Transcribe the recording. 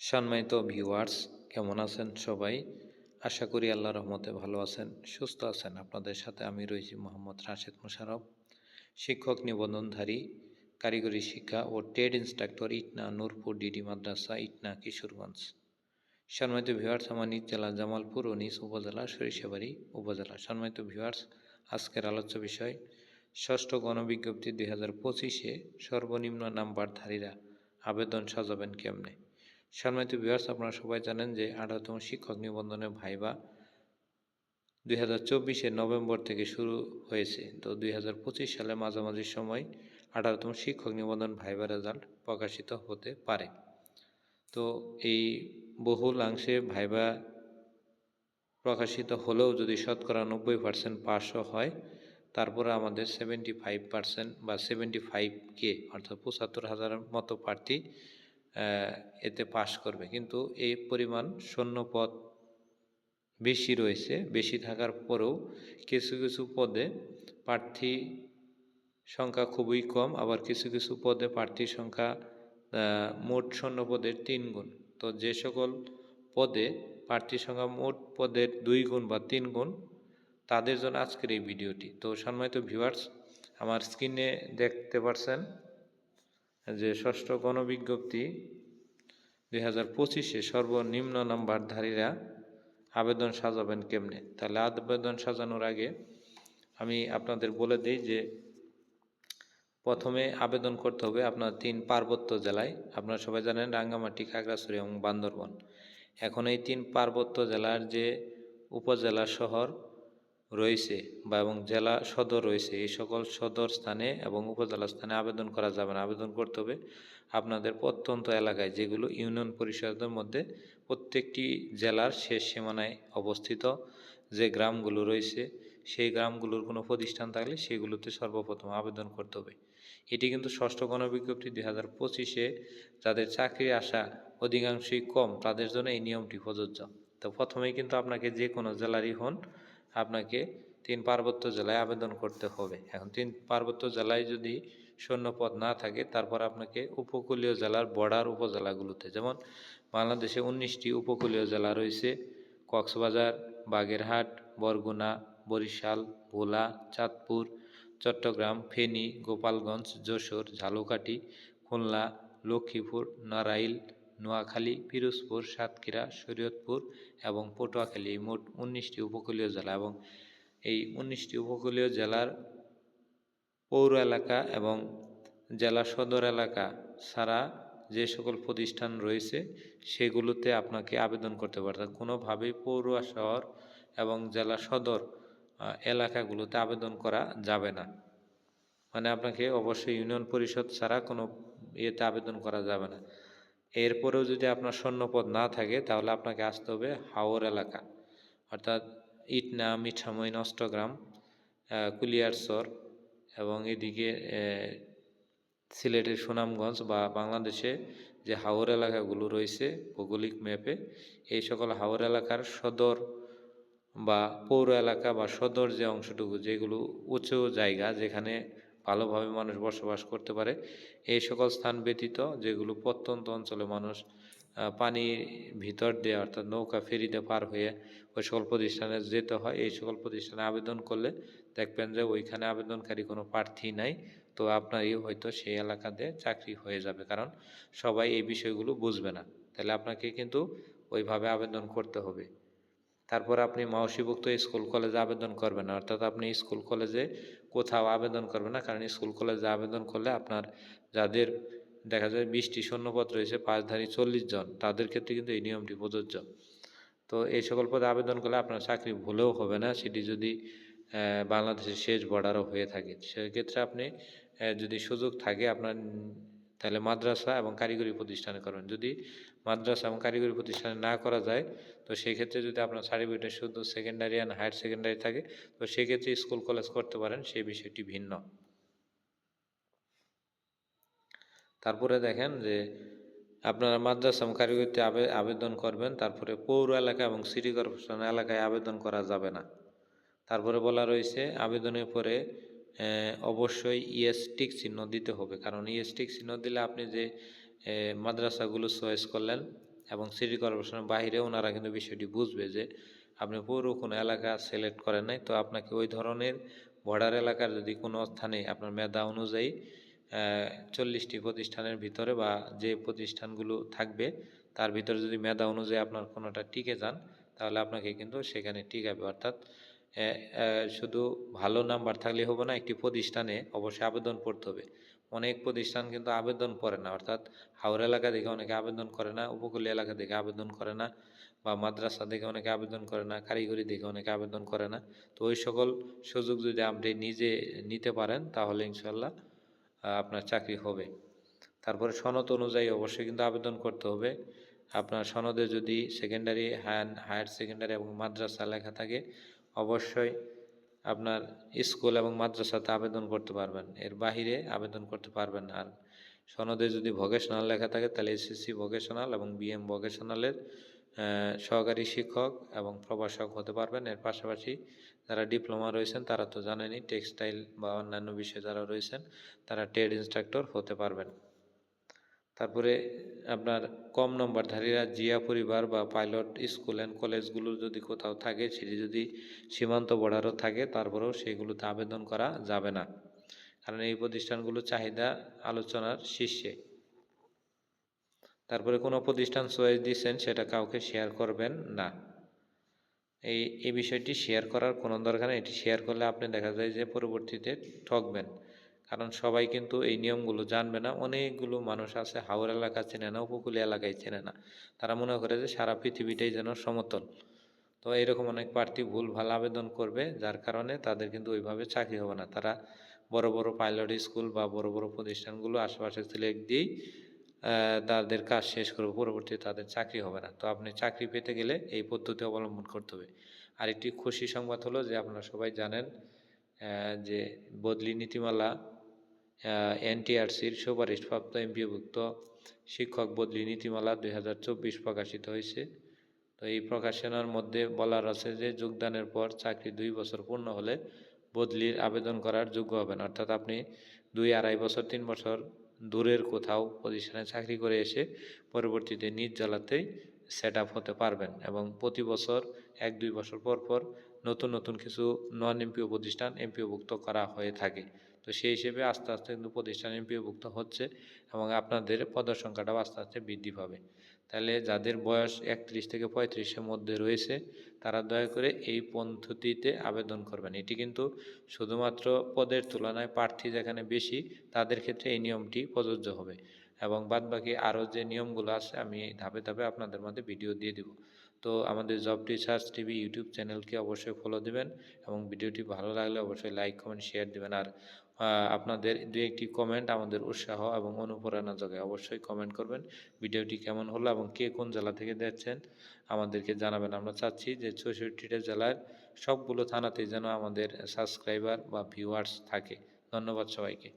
সম্মানিত ভিউয়ার্স কেমন আছেন সবাই? আশা করি আল্লাহ রহমতে ভালো আছেন, সুস্থ আছেন। আপনাদের সাথে আমি রয়েছি মোহাম্মদ রাশেদ মোশারফ শিক্ষক নিবন্ধনধারী, কারিগরি শিক্ষা ও trade instructor Itna Nurpur DD মাদ্রাসা, ইটনা কিশোরগঞ্জ। সম্মানিত ভিউয়ার্স আমার নিজ জেলা জামালপুর ও নিজ উপজেলা সরিষাবাড়ি উপজেলা। সম্মানিত ভিউয়ার্স আজকের আলোচ্য বিষয়, ষষ্ঠ গণবিজ্ঞপ্তি দুই হাজার পঁচিশে সর্বনিম্ন নাম্বারধারীরা আবেদন সাজাবেন কেমনে? সম্মানিত ভিউয়ার্স আপনারা সবাই জানেন যে আঠারোতম শিক্ষক নিবন্ধনের ভাইবা দুই হাজার চব্বিশে নভেম্বর থেকে শুরু হয়েছে। তো দুই হাজার পঁচিশ সালে মাঝামাঝি সময় আঠারোতম শিক্ষক নিবন্ধন ভাইবা রেজাল্ট প্রকাশিত হতে পারে। তো এই বহুলাংশে ভাইবা প্রকাশিত হলেও যদি শতকরা নব্বই পার্সেন্ট পাসও হয়, তারপরে আমাদের সেভেন্টি ফাইভ পার্সেন্ট বা সেভেন্টি ফাইভ কে অর্থাৎ পঁচাত্তর হাজারের মতো প্রার্থী এতে পাশ করবে। কিন্তু এই পরিমাণ শূন্য পদ বেশি রয়েছে, বেশি থাকার পরেও কিছু কিছু পদে প্রার্থী সংখ্যা খুবই কম, আবার কিছু কিছু পদে প্রার্থীর সংখ্যা মোট শূন্য পদের তিন গুণ। তো যে সকল পদে প্রার্থী সংখ্যা মোট পদের দুই গুণ বা তিন গুণ, তাদের জন্য আজকের এই ভিডিওটি। তো সম্মানিত ভিউয়ার্স আমার স্ক্রিনে দেখতে পারছেন যে ষষ্ঠ গণবিজ্ঞপ্তি দুই হাজার পঁচিশে সর্বনিম্ন নাম্বারধারীরা আবেদন সাজাবেন কেমনে? তাহলে আবেদন সাজানোর আগে আমি আপনাদের বলে দিই যে প্রথমে আবেদন করতে হবে আপনার তিন পার্বত্য জেলায়। আপনারা সবাই জানেন রাঙ্গামাটি, খাগড়াছড়ি এবং বান্দরবন। এখন এই তিন পার্বত্য জেলার যে উপজেলা শহর রয়েছে বা এবং জেলা সদর রয়েছে, এই সকল সদর স্থানে এবং উপজেলা স্থানে আবেদন করা যাবে না। আবেদন করতে হবে আপনাদের প্রত্যন্ত এলাকায়, যেগুলো ইউনিয়ন পরিষদের মধ্যে প্রত্যেকটি জেলার শেষ সীমানায় অবস্থিত যে গ্রামগুলো রয়েছে, সেই গ্রামগুলোর কোনো প্রতিষ্ঠান থাকলে সেগুলোতে সর্বপ্রথম আবেদন করতে হবে। এটি কিন্তু ষষ্ঠ গণবিজ্ঞপ্তি দুই হাজার পঁচিশে যাদের চাকরি আসা অধিকাংশই কম, তাদের জন্য এই নিয়মটি প্রযোজ্য। তো প্রথমেই কিন্তু আপনাকে যে কোনো জেলারই হন আপনাকে তিন পার্বত্য জেলায় আবেদন করতে হবে। এখন তিন পার্বত্য জেলায় যদি শূন্য পদ না থাকে, তারপর আপনাকে উপকূলীয় জেলার বর্ডার উপজেলাগুলোতে, যেমন বাংলাদেশে উনিশটি উপকূলীয় জেলা রয়েছে, কক্সবাজার, বাগেরহাট, বরগুনা, বরিশাল, ভোলা, চাঁদপুর, চট্টগ্রাম, ফেনী, গোপালগঞ্জ, যশোর, ঝালকাঠি, খুলনা, লক্ষ্মীপুর, নারাইল নোয়াখালী পিরোজপুর সাতক্ষীরা, শরীয়তপুর এবং পটুয়াখালী মোট উনিশটি উপকূলীয় জেলা এবং এই উনিশটি উপকূলীয় জেলার পৌর এলাকা এবং জেলা সদর এলাকা ছাড়া যে সকল প্রতিষ্ঠান রয়েছে সেগুলোতে আপনাকে আবেদন করতে পারতেন কোনোভাবেই পৌর শহর এবং জেলা সদর এলাকাগুলোতে আবেদন করা যাবে না। মানে আপনাকে অবশ্যই ইউনিয়ন পরিষদ ছাড়া কোনো ইয়েতে আবেদন করা যাবে না। এরপরেও যদি আপনার স্বর্ণপদ না থাকে তাহলে আপনাকে আসতে হবে হাওর এলাকা। অর্থাৎ ইটনা মিঠামই নষ্টগ্রাম আহ, কুলিয়ারচর এবং এদিকে সিলেটের সুনামগঞ্জ বা বাংলাদেশে যে হাওর এলাকাগুলো রয়েছে ভৌগোলিক ম্যাপে এই সকল হাওর এলাকার সদর বা পৌর এলাকা বা সদর যে অংশটুকু যেগুলো উঁচু জায়গা যেখানে ভালোভাবে মানুষ বসবাস করতে পারে। এই সকল স্থান ব্যতীত যেগুলো প্রত্যন্ত অঞ্চলে মানুষ পানির ভিতর দিয়ে অর্থাৎ নৌকা ফেরিতে পার হয়ে ওই সকল প্রতিষ্ঠানে যেতে হয়। এই সকল প্রতিষ্ঠানে আবেদন করলে দেখবেন যে ওইখানে আবেদনকারী কোনো প্রার্থী নাই। তো আপনারই হয়তো সেই এলাকাতে চাকরি হয়ে যাবে কারণ সবাই এই বিষয়গুলো বুঝবে না। তাহলে আপনাকে কিন্তু ওইভাবে আবেদন করতে হবে। তারপর আপনি মাওসীভুক্ত স্কুল কলেজে আবেদন করবেন। অর্থাৎ আপনি স্কুল কলেজে কোথাও আবেদন করবে না, কারণ স্কুল কলেজে আবেদন করলে আপনার যাদের দেখা যায় বিশটি শূন্যপদ রয়েছে পাঁচধারী চল্লিশ জন, তাদের ক্ষেত্রে কিন্তু এই নিয়মটি প্রযোজ্য। তো এই সকল পদে আবেদন করলে আপনার চাকরি ভুলেও হবে না, সেটি যদি বাংলাদেশের শেষ বর্ডারও হয়ে থাকে। সেক্ষেত্রে আপনি যদি সুযোগ থাকে, আপনার তাহলে মাদ্রাসা এবং কারিগরি প্রতিষ্ঠানে করবেন। যদি মাদ্রাসা এবং কারিগরি প্রতিষ্ঠানে না করা যায়, তো সেই ক্ষেত্রে যদি আপনার সার্টিফিকেটে শুধু সেকেন্ডারি অ্যান্ড হায়ার সেকেন্ডারি থাকে, তো সেক্ষেত্রে স্কুল কলেজ করতে পারেন, সেই বিষয়টি ভিন্ন। তারপরে দেখেন যে আপনারা মাদ্রাসা এবং কারিগরিতে আবে- আবেদন করবেন, তারপরে পৌর এলাকা এবং সিটি কর্পোরেশন এলাকায় আবেদন করা যাবে না। তারপরে বলা রয়েছে, আবেদনের পরে অবশ্যই ইএসটিক চিহ্ন দিতে হবে। কারণ ইএসটিক চিহ্ন দিলে আপনি যে মাদ্রাসাগুলো চয়েস করলেন এবং সিটি কর্পোরেশনের বাইরে ওনারা কিন্তু বিষয়টি বুঝবে যে, আপনি পুরো কোনো এলাকা সিলেক্ট করেন নাই। তো আপনাকে ওই ধরনের বর্ডার এলাকার যদি কোনো স্থানে আপনার মেধা অনুযায়ী চল্লিশটি প্রতিষ্ঠানের ভিতরে বা যে প্রতিষ্ঠানগুলো থাকবে, তার ভিতরে যদি মেধা অনুযায়ী আপনার কোনোটা টিকে যান, তাহলে আপনাকে কিন্তু সেখানে টিকাবে অর্থাৎ শুধু ভালো নাম্বার থাকলে হবে না, একটি প্রতিষ্ঠানে অবশ্যই আবেদন করতে হবে। অনেক প্রতিষ্ঠান কিন্তু আবেদন করে না, অর্থাৎ হাওড়া এলাকা থেকে অনেকে আবেদন করে না উপকূলীয় এলাকা থেকে আবেদন করে না, বা মাদ্রাসা থেকে অনেকে আবেদন করে না, কারিগরি থেকে অনেকে আবেদন করে না। তো ওই সকল সুযোগ যদি আপনি নিজে নিতে পারেন, তাহলে ইনশাল্লাহ আপনার চাকরি হবে। তারপরে সনদ অনুযায়ী অবশ্যই কিন্তু আবেদন করতে হবে। আপনার সনদে যদি সেকেন্ডারি হায়ার সেকেন্ডারি এবং মাদ্রাসা লেখা থাকে অবশ্যই আপনার স্কুল এবং মাদ্রাসাতে আবেদন করতে পারবেন। এর বাহিরে আবেদন করতে পারবেন আর সনদে যদি ভোকেশনাল লেখা থাকে, তাহলে এসএসসি ভোকেশনাল এবং বিএম ভোকেশনালের সহকারী শিক্ষক এবং প্রভাষক হতে পারবেন। এর পাশাপাশি যারা ডিপ্লোমা রয়েছেন, তারা তো জানেনই টেক্সটাইল বা অন্যান্য বিষয়ে যারা রয়েছেন, তারা ট্রেড ইনস্ট্রাক্টর হতে পারবেন। তারপরে আপনার কম নম্বরধারীরা জিয়া পরিবার বা পাইলট স্কুল অ্যান্ড কলেজগুলো যদি কোথাও থাকে, সেটি যদি সীমান্ত বর্ডারও থাকে, তারপরেও সেগুলোতে আবেদন করা যাবে না। কারণ এই প্রতিষ্ঠানগুলো চাহিদা আলোচনার শীর্ষে। তারপরে কোনো প্রতিষ্ঠান চয়েস দিচ্ছেন সেটা কাউকে শেয়ার করবেন না। এই এই বিষয়টি শেয়ার করার কোনো দরকার নেই। এটি শেয়ার করলে আপনি দেখা যায় যে পরবর্তীতে ঠকবেন। কারণ সবাই কিন্তু এই নিয়মগুলো জানবে না। অনেকগুলো মানুষ আছে হাওড় এলাকা চেনে না, উপকূলীয় এলাকায় চেনে না। তারা মনে করে যে সারা পৃথিবীটাই যেন সমতল। তো এরকম অনেক প্রার্থী ভুল ভালো আবেদন করবে, যার কারণে তাদের কিন্তু ওইভাবে চাকরি হবে না। তারা বড় বড় পাইলট স্কুল বা বড় বড় প্রতিষ্ঠানগুলো আশেপাশে সিলেক্ট দিয়েই তাদের কাজ শেষ করবে, পরবর্তী তাদের চাকরি হবে না। তো আপনি চাকরি পেতে গেলে এই পদ্ধতি অবলম্বন করতে হবে। আরেকটি খুশি সংবাদ হলো যে আপনারা সবাই জানেন যে বদলি নীতিমালা এনটিআরসির সুপারিশপ্রাপ্ত এমপিভুক্ত শিক্ষক বদলি নীতিমালা দুই হাজার চব্বিশ প্রকাশিত হয়েছে। তো এই প্রকাশনার মধ্যে বলার আছে যে, যোগদানের পর চাকরি দুই বছর পূর্ণ হলে বদলির আবেদন করার যোগ্য হবেন। অর্থাৎ আপনি দুই আড়াই বছর, তিন বছর দূরের কোথাও প্রতিষ্ঠানে চাকরি করে এসে পরবর্তীতে নিজ জেলাতেই সেট আপ হতে পারবেন এবং প্রতি বছর এক, দুই বছর পর পর নতুন নতুন কিছু নন এমপিও প্রতিষ্ঠান এমপিওভুক্ত করা হয়ে থাকে। তো সেই হিসেবে আস্তে আস্তে কিন্তু প্রতিষ্ঠান এমপিওভুক্ত হচ্ছে এবং আপনাদের পদের সংখ্যাটাও আস্তে আস্তে বৃদ্ধি পাবে। তাহলে যাদের বয়স একত্রিশ থেকে পঁয়ত্রিশের মধ্যে রয়েছে, তারা দয়া করে এই পদ্ধতিতে আবেদন করবেন। এটি কিন্তু শুধুমাত্র পদের তুলনায় প্রার্থী যেখানে বেশি, তাদের ক্ষেত্রে এই নিয়মটি প্রযোজ্য হবে এবং বাদবাকি আরও যে নিয়মগুলো আছে, আমি ধাপে ধাপে আপনাদের মধ্যে ভিডিও দিয়ে দিব। তো আমাদের জব টিচার্স টিভি ইউটিউব চ্যানেলকে অবশ্যই ফলো দিবেন এবং ভিডিওটি ভালো লাগলে অবশ্যই লাইক, কমেন্ট, শেয়ার দিবেন। আর আপনাদের দু একটি কমেন্ট আমাদের উৎসাহ এবং অনুপ্রেরণা যোগায় অবশ্যই কমেন্ট করবেন। ভিডিওটি কেমন হলো এবং কে কোন জেলা থেকে দেখছেন আমাদেরকে জানাবেন। আমরা চাচ্ছি যে চৌষট্টিটা জেলার সবগুলো থানাতেই যেন আমাদের সাবস্ক্রাইবার বা ভিউয়ার্স থাকে। ধন্যবাদ সবাইকে।